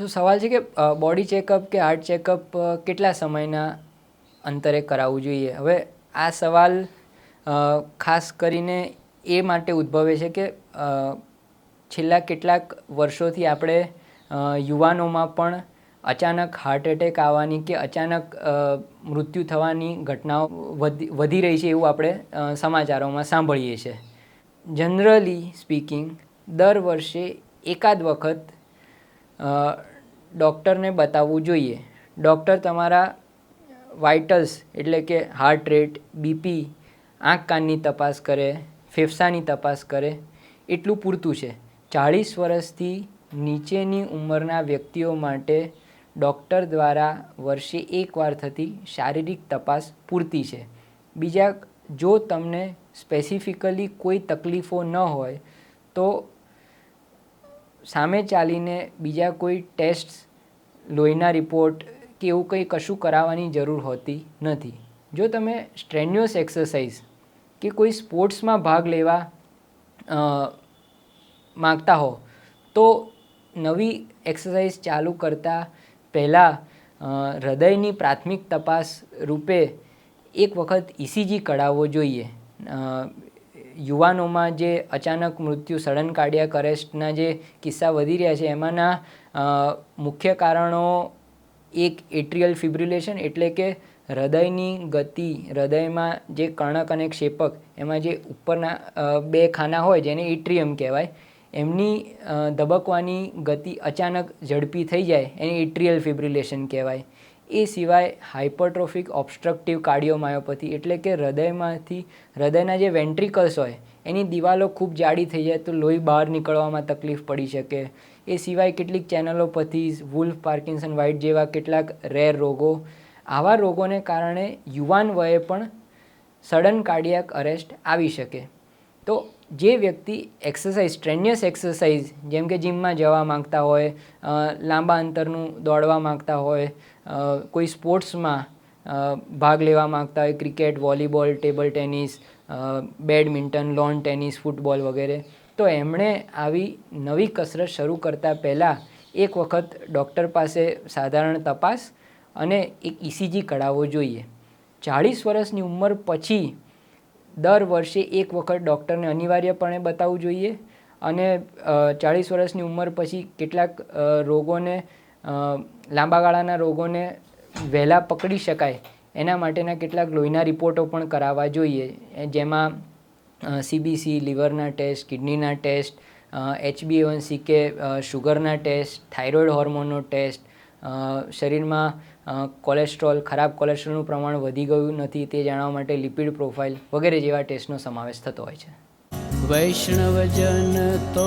તો સવાલ છે કે બોડી ચેકઅપ કે હાર્ટ ચેકઅપ કેટલા સમયના અંતરે કરાવવું જોઈએ? હવે આ સવાલ ખાસ કરીને એ માટે ઉદ્ભવે છે કે છેલ્લા કેટલાક વર્ષોથી આપણે યુવાનોમાં પણ અચાનક હાર્ટ એટેક આવવાની કે અચાનક મૃત્યુ થવાની ઘટનાઓ વધી રહી છે એવું આપણે સમાચારોમાં સાંભળીએ છીએ જનરલી સ્પીકિંગ દર વર્ષે એકાદ વખત ડૉક્ટરને બતાવવું જોઈએ. ડૉક્ટર તમારા વાઇટલ્સ એટલે કે હાર્ટ રેટ, બીપી આંખ કાનની તપાસ કરે, ફેફસાની તપાસ કરે, એટલું પૂરતું છે. ચાળીસ વર્ષથી નીચેની ઉંમરના વ્યક્તિઓ માટે ડૉક્ટર દ્વારા વર્ષે એકવાર થતી શારીરિક તપાસ પૂરતી છે. બીજા, જો તમને સ્પેસિફિકલી કોઈ તકલીફો ન હોય, તો સામે ચાલીને બીજા કોઈ ટેસ્ટ લોહીના રિપોર્ટ કે એવું કંઈ કશું કરાવવાની જરૂર હોતી નથી. જો તમે સ્ટ્રેન્યુઅસ એક્સરસાઇઝ કે કોઈ સ્પોર્ટ્સમાં ભાગ લેવા માગતા હો, તો નવી એક્સરસાઇઝ ચાલુ કરતાં પહેલાં હૃદયની પ્રાથમિક તપાસ રૂપે એક વખત ઇસીજી કઢાવવો જોઈએ. યુવાનોમાં જે અચાનક મૃત્યુ, સડન કાર્ડિયાક અરેસ્ટના જે કિસ્સા વધી રહ્યા છે, એમાંના મુખ્ય કારણો એક એટ્રિયલ ફિબ્રિલેશન એટલે કે હૃદયની ગતિ, હૃદયમાં જે કર્ણક અને ક્ષેપક, એમાં જે ઉપરના બે ખાના હોય જેને એટ્રિયમ કહેવાય, એમની ધબકવાની ગતિ અચાનક ઝડપી થઈ જાય, એને એટ્રિયલ ફિબ્રિલેશન કહેવાય. એ સિવાય હાઇપરટ્રોફિક ઓબસ્ટ્રક્ટિવ કાર્ડિયોમાયોપથી એટલે કે હૃદયમાંથી, હૃદયના જે વેન્ટ્રિકલ્સ હોય, એની દિવાલો ખૂબ જાડી થઈ જાય તો લોહી બહાર નીકળવામાં તકલીફ પડી શકે. એ સિવાય કેટલીક ચેનલોપથીઝ, વુલ્ફ, પાર્કિન્સન વાઇટ જેવા કેટલાક રેર રોગો. આવા રોગોને કારણે યુવાન વયે પણ સડન કાર્ડિયાક અરેસ્ટ આવી શકે. તો જે વ્યક્તિ એક્સરસાઇઝ, સ્ટ્રેન્યસ એક્સરસાઇઝ, જેમ કે જિમમાં જવા માંગતા હોય લાંબા અંતરનું દોડવા માંગતા હોય કોઈ સ્પોર્ટ્સમાં ભાગ લેવા માગતા હોય, cricket, volleyball, table tennis badminton lawn tennis football વગેરે, તો એમણે આવી નવી કસરત શરૂ કરતાં પહેલાં એક વખત ડૉક્ટર પાસે સાધારણ તપાસ અને એક ઇસીજી કઢાવવો જોઈએ. ચાળીસ વર્ષની ઉંમર પછી દર વર્ષે એક વખત ડૉક્ટરને અનિવાર્યપણે બતાવવું જોઈએ અને ચાળીસ વર્ષની ઉંમર પછી કેટલાક રોગોને લાંબા ગાળાના રોગોને વહેલા પકડી શકાય. એના માટેના કેટલાક લોહીના રિપોર્ટો પણ કરાવવા જોઈએ. જેમાં સીબીસી લીવરના test, કિડનીના test H B A one C કે શુગરના ટેસ્ટ, થાઇરોઇડ હોર્મોનનો ટેસ્ટ શરીરમાં કોલેસ્ટ્રોલ, ખરાબ કોલેસ્ટ્રોલનું પ્રમાણ વધી ગયું નથી તે જાણવા માટે લિપિડ પ્રોફાઇલ વગેરે જેવા ટેસ્ટનો સમાવેશ થતો હોય છે. વૈષ્ણવજન તો